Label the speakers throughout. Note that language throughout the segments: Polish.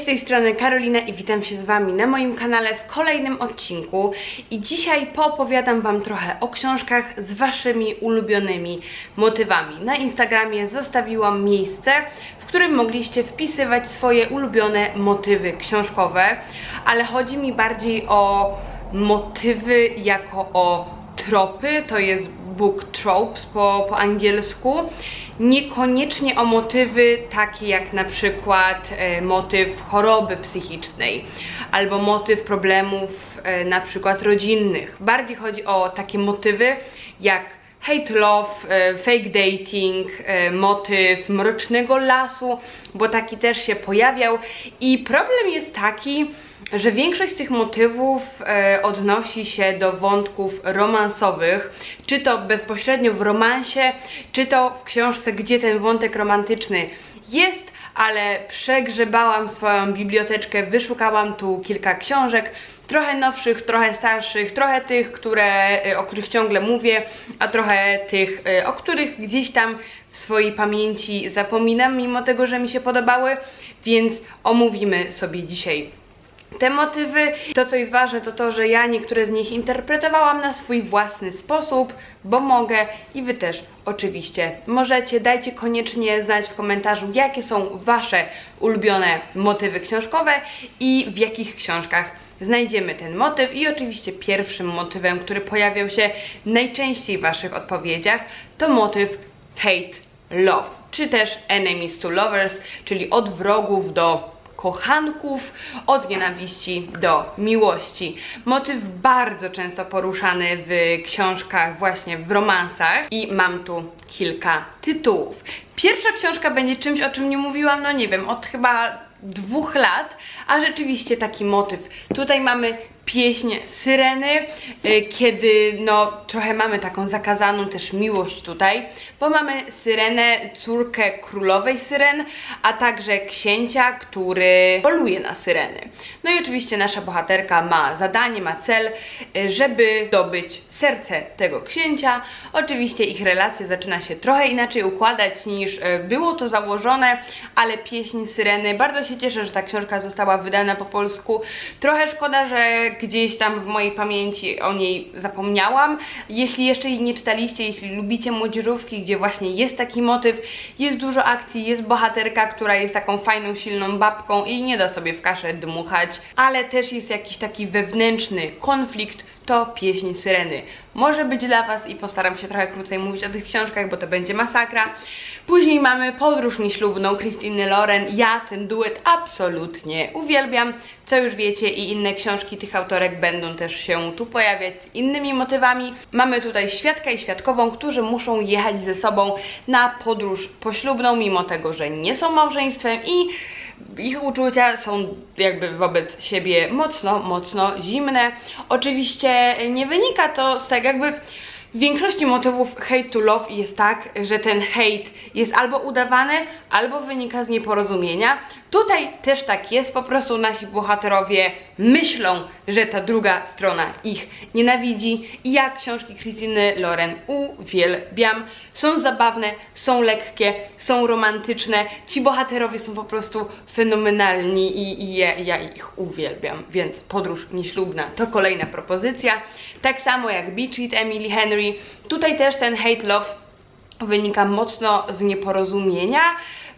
Speaker 1: Z tej strony Karolina i witam się z Wami na moim kanale w kolejnym odcinku i dzisiaj poopowiadam Wam trochę o książkach z Waszymi ulubionymi motywami. Na Instagramie zostawiłam miejsce, w którym mogliście wpisywać swoje ulubione motywy książkowe, ale chodzi mi bardziej o motywy jako o tropy, to jest book tropes po, po angielsku, niekoniecznie o motywy takie jak na przykład e, motyw choroby psychicznej albo motyw problemów e, na przykład rodzinnych. Bardziej chodzi o takie motywy jak hate love, e, fake dating, e, motyw mrocznego lasu, bo taki też się pojawiał i problem jest taki, że większość z tych motywów e, odnosi się do wątków romansowych, czy to bezpośrednio w romansie, czy to w książce, gdzie ten wątek romantyczny jest, ale przegrzebałam swoją biblioteczkę, wyszukałam tu kilka książek, trochę nowszych, trochę starszych, trochę tych, które, y, o których ciągle mówię, a trochę tych, y, o których gdzieś tam w swojej pamięci zapominam, mimo tego, że mi się podobały, więc omówimy sobie dzisiaj te motywy. To, co jest ważne, to to, że ja niektóre z nich interpretowałam na swój własny sposób, bo mogę i Wy też oczywiście możecie. Dajcie koniecznie znać w komentarzu, jakie są Wasze ulubione motywy książkowe i w jakich książkach znajdziemy ten motyw. I oczywiście pierwszym motywem, który pojawiał się najczęściej w Waszych odpowiedziach, to motyw hate love, czy też enemies to lovers, czyli od wrogów do kochanków, od nienawiści do miłości. Motyw bardzo często poruszany w książkach, właśnie w romansach i mam tu kilka tytułów. Pierwsza książka będzie czymś, o czym nie mówiłam, no nie wiem, od chyba dwóch lat, a rzeczywiście taki motyw. Tutaj mamy pieśń Syreny, y, kiedy no trochę mamy taką zakazaną też miłość tutaj, bo mamy Syrenę, córkę królowej Syren, a także księcia, który poluje na Syreny. No i oczywiście nasza bohaterka ma zadanie, ma cel, y, żeby zdobyć serce tego księcia. Oczywiście ich relacja zaczyna się trochę inaczej układać niż y, było to założone, ale pieśń Syreny, bardzo się cieszę, że ta książka została wydana po polsku. Trochę szkoda, że gdzieś tam w mojej pamięci o niej zapomniałam. Jeśli jeszcze jej nie czytaliście, jeśli lubicie młodzieżówki, gdzie właśnie jest taki motyw, jest dużo akcji, jest bohaterka, która jest taką fajną, silną babką i nie da sobie w kaszę dmuchać, ale też jest jakiś taki wewnętrzny konflikt, to pieśń Syreny. Może być dla Was i postaram się trochę krócej mówić o tych książkach, bo to będzie masakra. Później mamy Podróż nieślubną Christine Loren. Ja ten duet absolutnie uwielbiam, co już wiecie i inne książki tych autorek będą też się tu pojawiać z innymi motywami. Mamy tutaj świadka i świadkową, którzy muszą jechać ze sobą na podróż poślubną, mimo tego, że nie są małżeństwem i ich uczucia są jakby wobec siebie mocno, mocno zimne. Oczywiście nie wynika to z tego jakby w większości motywów hate to love jest tak, że ten hate jest albo udawany, albo wynika z nieporozumienia. Tutaj też tak jest, po prostu nasi bohaterowie myślą, że ta druga strona ich nienawidzi i ja książki Christine Loren uwielbiam. Są zabawne, są lekkie, są romantyczne. Ci bohaterowie są po prostu fenomenalni i, i ja, ja ich uwielbiam. Więc podróż nieślubna to kolejna propozycja. Tak samo jak Beach It Emily Henry. Tutaj też ten hate love wynika mocno z nieporozumienia.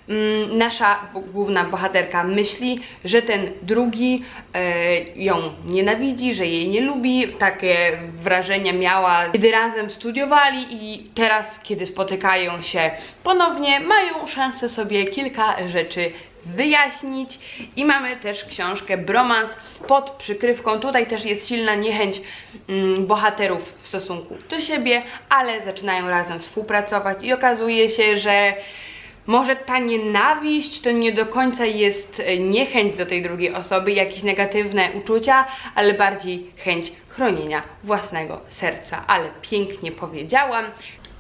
Speaker 1: Mm, Nasza główna bohaterka myśli, że ten drugi e, ją nienawidzi, że jej nie lubi. Takie wrażenia miała, kiedy razem studiowali i teraz, kiedy spotykają się ponownie, mają szansę sobie kilka rzeczy wyjaśnić i mamy też książkę Bromans pod przykrywką. Tutaj też jest silna niechęć mm, bohaterów w stosunku do siebie, ale zaczynają razem współpracować i okazuje się, że może ta nienawiść to nie do końca jest e, niechęć do tej drugiej osoby, jakieś negatywne uczucia, ale bardziej chęć chronienia własnego serca. Ale pięknie powiedziałam.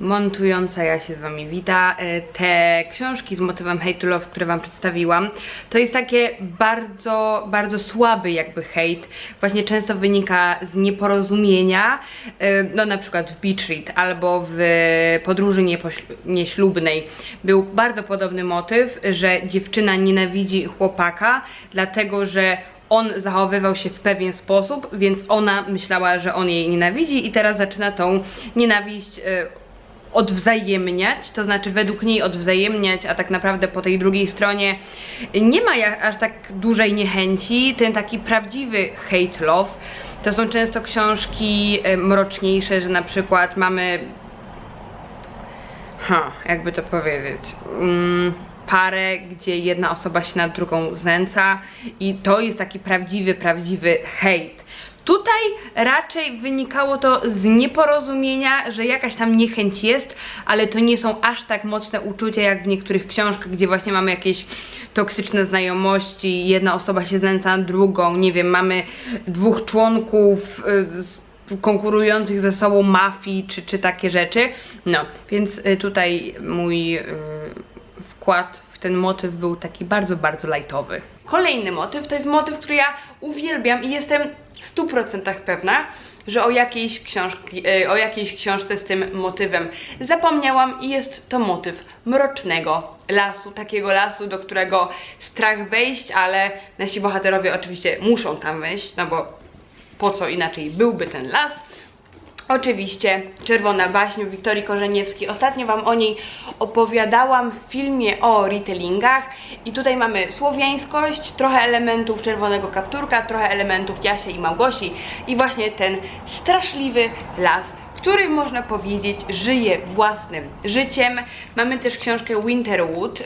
Speaker 1: Montująca ja się z wami wita. E, Te książki z motywem Hate to Love, które wam przedstawiłam, to jest takie bardzo, bardzo słaby jakby hejt. Właśnie często wynika z nieporozumienia, e, no na przykład w Beach Read albo w podróży nieślubnej był bardzo podobny motyw, że dziewczyna nienawidzi chłopaka, dlatego że on zachowywał się w pewien sposób, więc ona myślała, że on jej nienawidzi i teraz zaczyna tą nienawiść y, odwzajemniać, to znaczy według niej odwzajemniać, a tak naprawdę po tej drugiej stronie nie ma aż tak dużej niechęci, ten taki prawdziwy hate love. To są często książki y, mroczniejsze, że na przykład mamy ha, jakby to powiedzieć, mm, parę, gdzie jedna osoba się nad drugą znęca i to jest taki prawdziwy, prawdziwy hejt. Tutaj raczej wynikało to z nieporozumienia, że jakaś tam niechęć jest, ale to nie są aż tak mocne uczucia jak w niektórych książkach, gdzie właśnie mamy jakieś toksyczne znajomości, jedna osoba się znęca nad drugą, nie wiem, mamy dwóch członków y, konkurujących ze sobą mafii, czy, czy takie rzeczy. No, więc y, tutaj mój y, wkład w ten motyw był taki bardzo, bardzo lajtowy. Kolejny motyw to jest motyw, który ja uwielbiam i jestem w 100% pewna, że o jakiejś, książki, y, o jakiejś książce z tym motywem zapomniałam i jest to motyw mrocznego lasu, takiego lasu, do którego strach wejść, ale nasi bohaterowie oczywiście muszą tam wejść, no bo po co inaczej byłby ten las. Oczywiście Czerwona baśń Wiktorii Korzeniewskiej. Ostatnio Wam o niej opowiadałam w filmie o retellingach i tutaj mamy słowiańskość, trochę elementów Czerwonego Kapturka, trochę elementów Jasia i Małgosi i właśnie ten straszliwy las, który można powiedzieć żyje własnym życiem. Mamy też książkę Winterwood.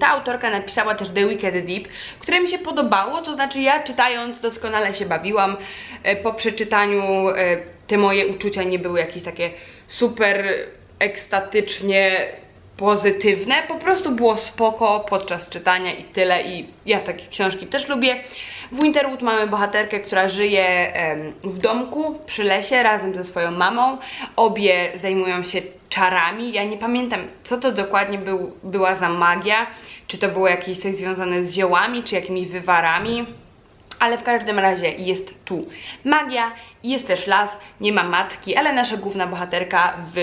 Speaker 1: Ta autorka napisała też The Wicked Deep, które mi się podobało, to znaczy ja czytając doskonale się bawiłam. E, Po przeczytaniu e, te moje uczucia nie były jakieś takie super ekstatycznie pozytywne, po prostu było spoko podczas czytania i tyle i ja takie książki też lubię. W Winterwood mamy bohaterkę, która żyje w domku przy lesie razem ze swoją mamą. Obie zajmują się czarami. Ja nie pamiętam, co to dokładnie był, była za magia. Czy to było jakieś coś związane z ziołami, czy jakimiś wywarami. Ale w każdym razie jest tu magia, jest też las, nie ma matki, ale nasza główna bohaterka w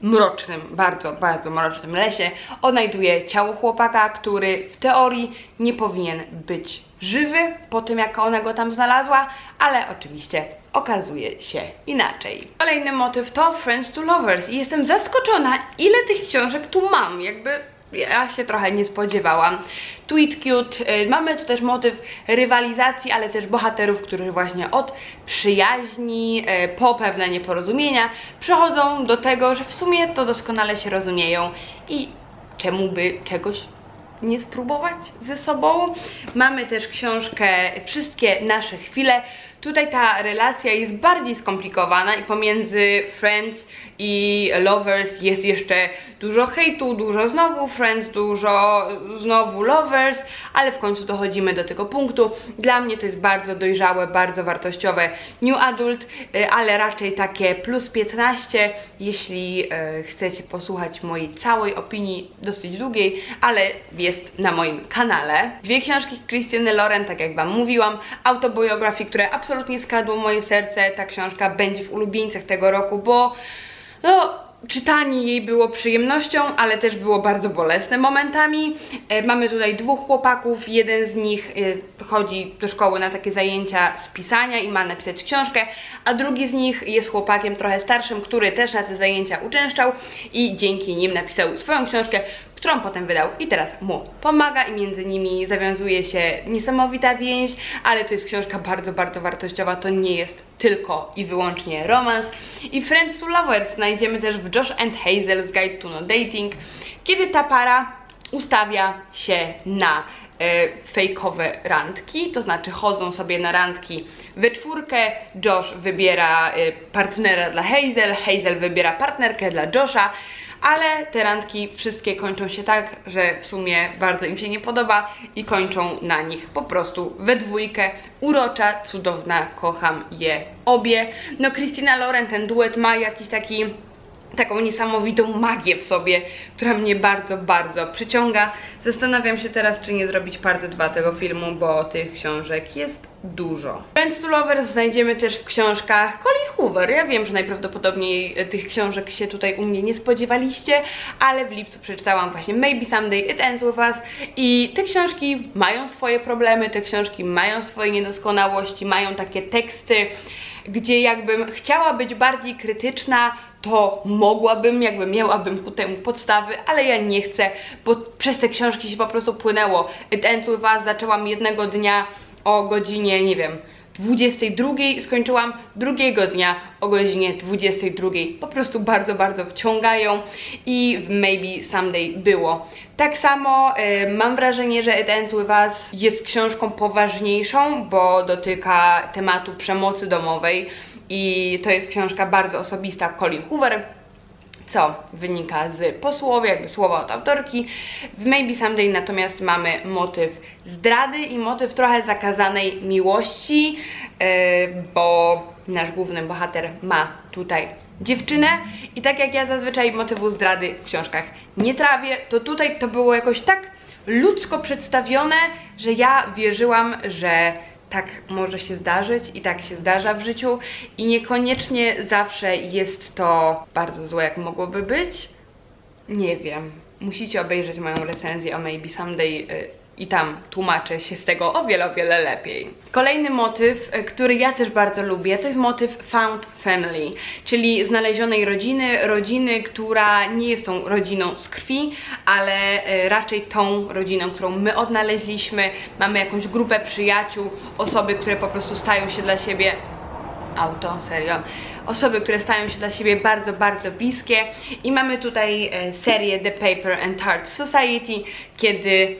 Speaker 1: mrocznym, bardzo, bardzo mrocznym lesie odnajduje ciało chłopaka, który w teorii nie powinien być żywy po tym, jak ona go tam znalazła, ale oczywiście okazuje się inaczej. Kolejny motyw to Friends to Lovers i jestem zaskoczona, ile tych książek tu mam, jakby ja się trochę nie spodziewałam. Tweet Cute, y, mamy tu też motyw rywalizacji, ale też bohaterów, którzy właśnie od przyjaźni y, po pewne nieporozumienia przechodzą do tego, że w sumie to doskonale się rozumieją i czemu by czegoś nie spróbować ze sobą. Mamy też książkę Wszystkie nasze chwile. Tutaj ta relacja jest bardziej skomplikowana i pomiędzy Friends i Lovers jest jeszcze dużo hejtu, dużo znowu Friends, dużo znowu Lovers, ale w końcu dochodzimy do tego punktu. Dla mnie to jest bardzo dojrzałe, bardzo wartościowe New Adult, y, ale raczej takie plus 15, jeśli y, chcecie posłuchać mojej całej opinii, dosyć długiej, ale jest na moim kanale. Dwie książki Christiany Loren, tak jak Wam mówiłam, autobiografii, które absolutnie skradło moje serce. Ta książka będzie w ulubieńcach tego roku, bo no, czytanie jej było przyjemnością, ale też było bardzo bolesne momentami. E, mamy tutaj dwóch chłopaków, jeden z nich e, chodzi do szkoły na takie zajęcia z pisania i ma napisać książkę, a drugi z nich jest chłopakiem trochę starszym, który też na te zajęcia uczęszczał i dzięki nim napisał swoją książkę, którą potem wydał i teraz mu pomaga i między nimi zawiązuje się niesamowita więź, ale to jest książka bardzo, bardzo wartościowa, to nie jest tylko i wyłącznie romans. I Friends to Lovers znajdziemy też w Josh and Hazel's Guide to No Dating, kiedy ta para ustawia się na e, fejkowe randki, to znaczy chodzą sobie na randki we czwórkę, Josh wybiera e, partnera dla Hazel, Hazel wybiera partnerkę dla Josha, ale te randki wszystkie kończą się tak, że w sumie bardzo im się nie podoba i kończą na nich po prostu we dwójkę. Urocza, cudowna, kocham je obie. No Christina Loren, ten duet ma jakiś taki taką niesamowitą magię w sobie, która mnie bardzo, bardzo przyciąga. Zastanawiam się teraz, czy nie zrobić parte 2 tego filmu, bo tych książek jest dużo. Friends to Lovers znajdziemy też w książkach Colin Hoover. Ja wiem, że najprawdopodobniej e, tych książek się tutaj u mnie nie spodziewaliście, ale w lipcu przeczytałam właśnie Maybe Someday It Ends With Us i te książki mają swoje problemy, te książki mają swoje niedoskonałości, mają takie teksty, gdzie jakbym chciała być bardziej krytyczna, to mogłabym, jakby miałabym ku temu podstawy, ale ja nie chcę, bo przez te książki się po prostu płynęło. It Ends With Us zaczęłam jednego dnia o godzinie, nie wiem, 22, skończyłam drugiego dnia o godzinie 22. Po prostu bardzo, bardzo wciągają i w Maybe Someday było. Tak samo y, mam wrażenie, że It Ends With Us jest książką poważniejszą, bo dotyka tematu przemocy domowej i to jest książka bardzo osobista Colin Hoover co wynika z posłowie, jakby słowa od autorki. W Maybe Someday natomiast mamy motyw zdrady i motyw trochę zakazanej miłości, yy, bo nasz główny bohater ma tutaj dziewczynę i tak jak ja zazwyczaj motywu zdrady w książkach nie trawię, to tutaj to było jakoś tak ludzko przedstawione, że ja wierzyłam, że tak może się zdarzyć i tak się zdarza w życiu i niekoniecznie zawsze jest to bardzo złe, jak mogłoby być. Nie wiem. Musicie obejrzeć moją recenzję o Maybe Someday y, i tam tłumaczę się z tego o wiele, o wiele lepiej. Kolejny motyw, y, który ja też bardzo lubię, to jest motyw Found Family, czyli znalezionej rodziny, rodziny, która nie jest tą rodziną z krwi, ale y, raczej tą rodziną, którą my odnaleźliśmy. Mamy jakąś grupę przyjaciół, osoby, które po prostu stają się dla siebie auto, serio. Osoby, które stają się dla siebie bardzo, bardzo bliskie. I mamy tutaj e, serię The Paper and Tart Society, kiedy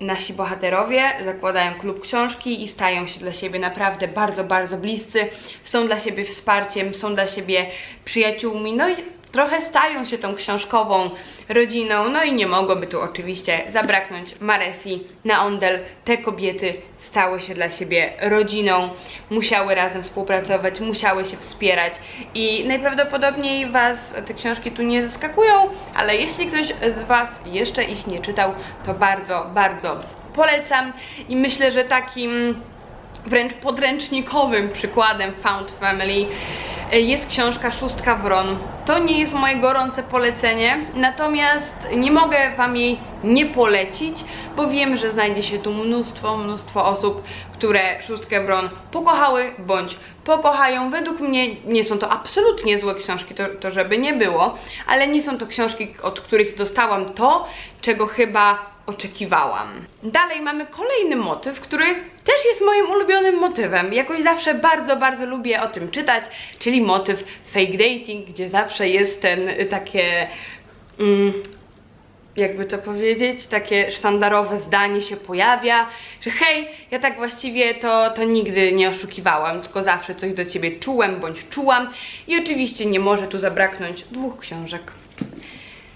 Speaker 1: nasi bohaterowie zakładają klub książki i stają się dla siebie naprawdę bardzo, bardzo bliscy. Są dla siebie wsparciem, są dla siebie przyjaciółmi. No i trochę stają się tą książkową rodziną, no i nie mogłoby tu oczywiście zabraknąć Maresi, Naondel. Te kobiety stały się dla siebie rodziną, musiały razem współpracować, musiały się wspierać i najprawdopodobniej Was te książki tu nie zaskakują, ale jeśli ktoś z Was jeszcze ich nie czytał, to bardzo, bardzo polecam i myślę, że takim wręcz podręcznikowym przykładem Found Family jest książka Szóstka Wron. To nie jest moje gorące polecenie, natomiast nie mogę Wam jej nie polecić, bo wiem, że znajdzie się tu mnóstwo, mnóstwo osób, które Szóstkę Wron pokochały bądź pokochają. Według mnie nie są to absolutnie złe książki, to, to żeby nie było, ale nie są to książki, od których dostałam to, czego chyba oczekiwałam. Dalej mamy kolejny motyw, który też jest moim ulubionym motywem. Jakoś zawsze bardzo, bardzo lubię o tym czytać, czyli motyw fake dating, gdzie zawsze jest ten y, takie. Mm, jakby to powiedzieć, takie sztandarowe zdanie się pojawia, że hej, ja tak właściwie to, to nigdy nie oszukiwałam, tylko zawsze coś do ciebie czułem bądź czułam i oczywiście nie może tu zabraknąć dwóch książek.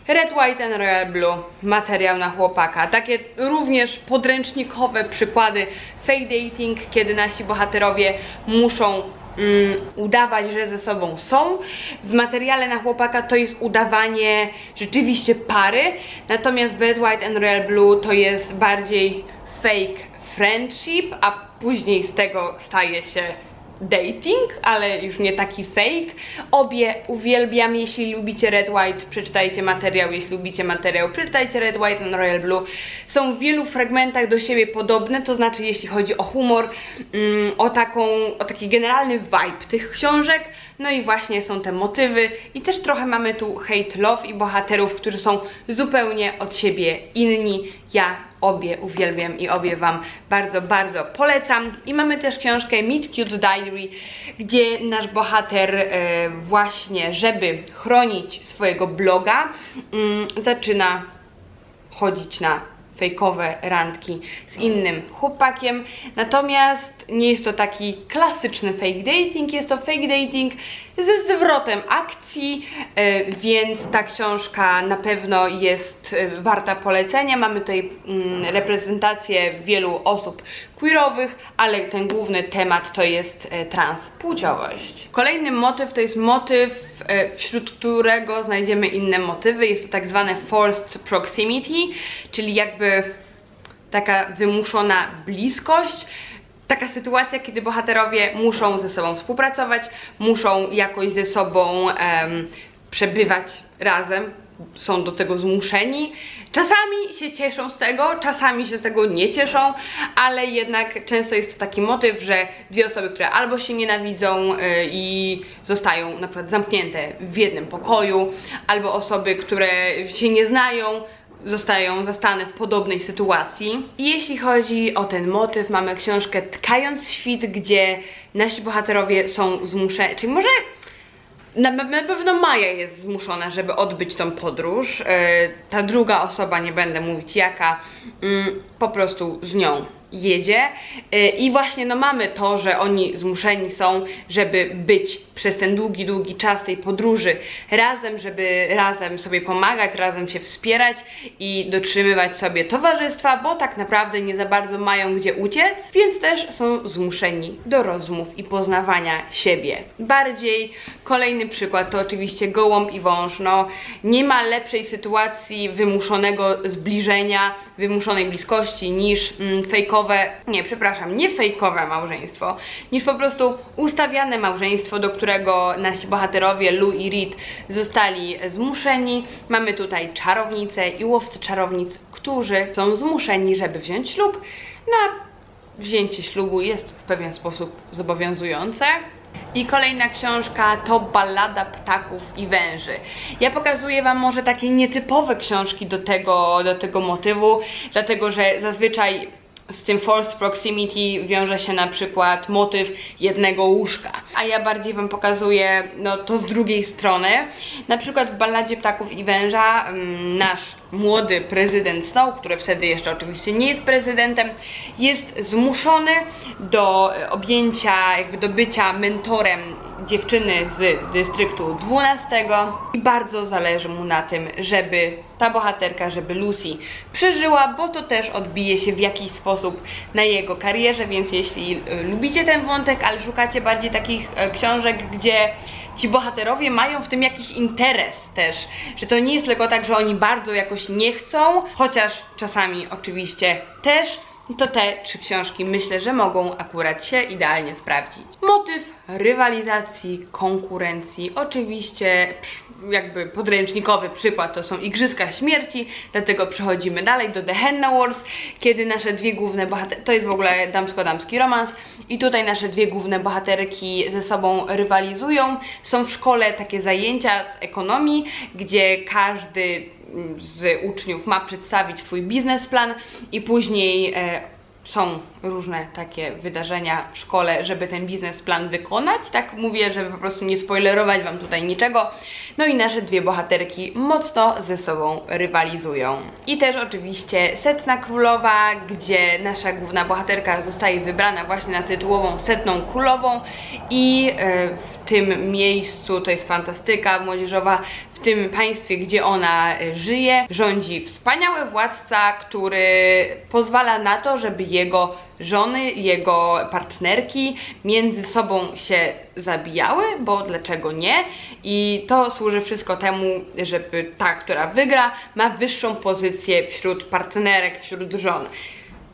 Speaker 1: Red, White and Royal Blue, materiał na chłopaka. Takie również podręcznikowe przykłady fake dating, kiedy nasi bohaterowie muszą mm, udawać, że ze sobą są. W materiale na chłopaka to jest udawanie rzeczywiście pary, natomiast Red, White and Royal Blue to jest bardziej fake friendship, a później z tego staje się dating, ale już nie taki fake. Obie uwielbiam, jeśli lubicie Red White, przeczytajcie materiał, jeśli lubicie materiał, przeczytajcie Red White and Royal Blue. Są w wielu fragmentach do siebie podobne, to znaczy jeśli chodzi o humor, mm, o, taką, o taki generalny vibe tych książek, no i właśnie są te motywy i też trochę mamy tu hate love i bohaterów, którzy są zupełnie od siebie inni. Ja obie uwielbiam i obie Wam bardzo, bardzo polecam. I mamy też książkę Meet Cute Diary, gdzie nasz bohater e, właśnie, żeby chronić swojego bloga, mm, zaczyna chodzić na fejkowe randki z innym chłopakiem. Natomiast nie jest to taki klasyczny fake dating, jest to fake dating ze zwrotem akcji, e, więc ta książka na pewno jest e, warta polecenia. Mamy tutaj mm, reprezentację wielu osób queerowych, ale ten główny temat to jest e, transpłciowość. Kolejny motyw to jest motyw wśród którego znajdziemy inne motywy. Jest to tak zwane forced proximity, czyli jakby taka wymuszona bliskość. Taka sytuacja, kiedy bohaterowie muszą ze sobą współpracować, muszą jakoś ze sobą em, przebywać razem, są do tego zmuszeni. Czasami się cieszą z tego, czasami się z tego nie cieszą, ale jednak często jest to taki motyw, że dwie osoby, które albo się nienawidzą y, i zostają na przykład zamknięte w jednym pokoju, albo osoby, które się nie znają, zostają zastane w podobnej sytuacji. I jeśli chodzi o ten motyw, mamy książkę Tkając świt, gdzie nasi bohaterowie są zmuszeni, czyli może na, na pewno Maja jest zmuszona, żeby odbyć tą podróż. Yy, ta druga osoba, nie będę mówić jaka, mm, po prostu z nią jedzie. Yy, I właśnie no mamy to, że oni zmuszeni są, żeby być przez ten długi, długi czas tej podróży razem, żeby razem sobie pomagać, razem się wspierać i dotrzymywać sobie towarzystwa, bo tak naprawdę nie za bardzo mają gdzie uciec, więc też są zmuszeni do rozmów i poznawania siebie bardziej. Kolejny przykład to oczywiście gołąb i wąż. No, nie ma lepszej sytuacji wymuszonego zbliżenia, wymuszonej bliskości niż mm, fejkowe, nie, przepraszam, nie fejkowe małżeństwo, niż po prostu ustawiane małżeństwo, do którego nasi bohaterowie Lou i Reed zostali zmuszeni. Mamy tutaj czarownicę i łowcę czarownic, którzy są zmuszeni, żeby wziąć ślub. Na wzięcie ślubu jest w pewien sposób zobowiązujące. I kolejna książka to Ballada ptaków i węży. Ja pokazuję Wam może takie nietypowe książki do tego, do tego motywu, dlatego że zazwyczaj z tym forced proximity wiąże się na przykład motyw jednego łóżka. A ja bardziej Wam pokazuję no, to z drugiej strony. Na przykład w Balladzie Ptaków i Węża mm, nasz młody prezydent Snow, który wtedy jeszcze oczywiście nie jest prezydentem, jest zmuszony do objęcia, jakby do bycia mentorem dziewczyny z dystryktu 12 i bardzo zależy mu na tym, żeby ta bohaterka, żeby Lucy przeżyła, bo to też odbije się w jakiś sposób na jego karierze, więc jeśli y, lubicie ten wątek, ale szukacie bardziej takich e, książek, gdzie ci bohaterowie mają w tym jakiś interes też, że to nie jest tylko tak, że oni bardzo jakoś nie chcą, chociaż czasami oczywiście też, to te trzy książki myślę, że mogą akurat się idealnie sprawdzić. Motyw rywalizacji, konkurencji, oczywiście jakby podręcznikowy przykład to są Igrzyska Śmierci, dlatego przechodzimy dalej do The Henna Wars, kiedy nasze dwie główne bohaterki, to jest w ogóle damsko-damski romans i tutaj nasze dwie główne bohaterki ze sobą rywalizują. Są w szkole takie zajęcia z ekonomii, gdzie każdy z uczniów ma przedstawić swój biznesplan i później e, są różne takie wydarzenia w szkole, żeby ten biznesplan wykonać. Tak mówię, żeby po prostu nie spoilerować Wam tutaj niczego. No i nasze dwie bohaterki mocno ze sobą rywalizują. I też oczywiście Setna Królowa, gdzie nasza główna bohaterka zostaje wybrana właśnie na tytułową Setną Królową i e, w tym miejscu, to jest fantastyka młodzieżowa, w tym państwie, gdzie ona e, żyje, rządzi wspaniały władca, który pozwala na to, żeby jego żony, jego partnerki między sobą się zabijały, bo dlaczego nie? I to służy wszystko temu, żeby ta, która wygra, ma wyższą pozycję wśród partnerek, wśród żon.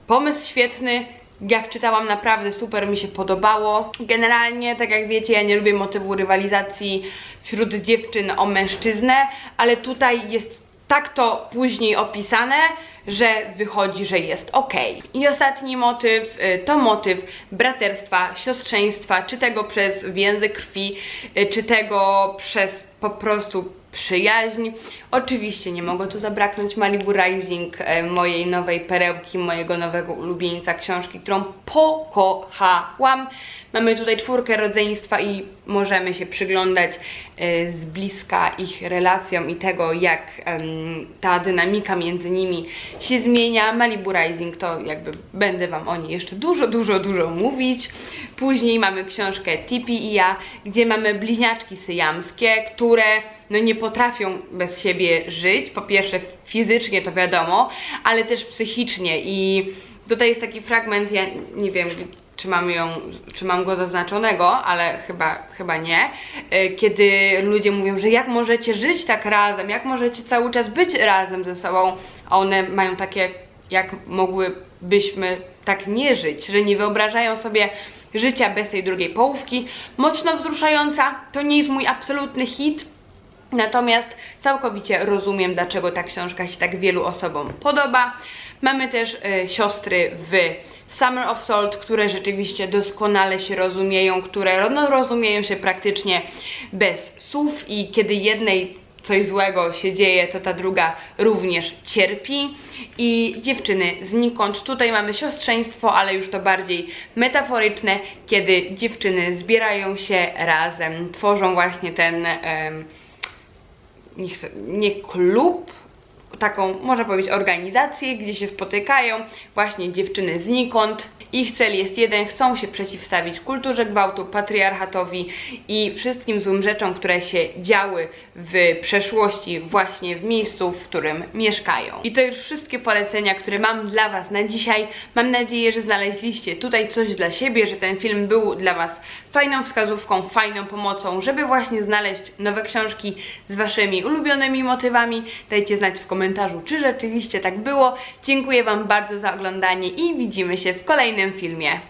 Speaker 1: Pomysł świetny, jak czytałam, naprawdę super mi się podobało. Generalnie, tak jak wiecie, ja nie lubię motywu rywalizacji wśród dziewczyn o mężczyznę, ale tutaj jest tak to później opisane, że wychodzi, że jest ok. I ostatni motyw y, to motyw braterstwa, siostrzeństwa, czy tego przez więzy krwi, y, czy tego przez po prostu przyjaźń. Oczywiście nie mogło tu zabraknąć Malibu Rising, e, mojej nowej perełki, mojego nowego ulubieńca książki, którą pokochałam. Mamy tutaj czwórkę rodzeństwa i możemy się przyglądać e, z bliska ich relacjom i tego, jak ta dynamika między nimi się zmienia. Malibu Rising to jakby będę Wam o niej jeszcze dużo, dużo, dużo mówić. Później mamy książkę Tipi i ja, gdzie mamy bliźniaczki syjamskie, które no nie potrafią bez siebie żyć. Po pierwsze fizycznie to wiadomo, ale też psychicznie i tutaj jest taki fragment, ja nie wiem, czy mam ją, czy mam go zaznaczonego, ale chyba, chyba nie. Y, Kiedy ludzie mówią, że jak możecie żyć tak razem, jak możecie cały czas być razem ze sobą, a one mają takie, jak mogłybyśmy tak nie żyć, że nie wyobrażają sobie życia bez tej drugiej połówki. Mocno wzruszająca, to nie jest mój absolutny hit, Natomiast całkowicie rozumiem, dlaczego ta książka się tak wielu osobom podoba. Mamy też e, siostry w Summer of Salt, które rzeczywiście doskonale się rozumieją, które no, rozumieją się praktycznie bez słów i kiedy jednej coś złego się dzieje, to ta druga również cierpi. I dziewczyny znikąd. Tutaj mamy siostrzeństwo, ale już to bardziej metaforyczne, kiedy dziewczyny zbierają się razem, tworzą właśnie ten. em, nie, chcę, nie klub, taką, można powiedzieć, organizację, gdzie się spotykają właśnie dziewczyny znikąd. Ich cel jest jeden, chcą się przeciwstawić kulturze gwałtu, patriarchatowi i wszystkim złym rzeczom, które się działy w przeszłości, właśnie w miejscu, w którym mieszkają. I to już wszystkie polecenia, które mam dla Was na dzisiaj. Mam nadzieję, że znaleźliście tutaj coś dla siebie, że ten film był dla Was fajną wskazówką, fajną pomocą, żeby właśnie znaleźć nowe książki z Waszymi ulubionymi motywami. Dajcie znać w komentarzu, czy rzeczywiście tak było. Dziękuję Wam bardzo za oglądanie i widzimy się w kolejnym filmie.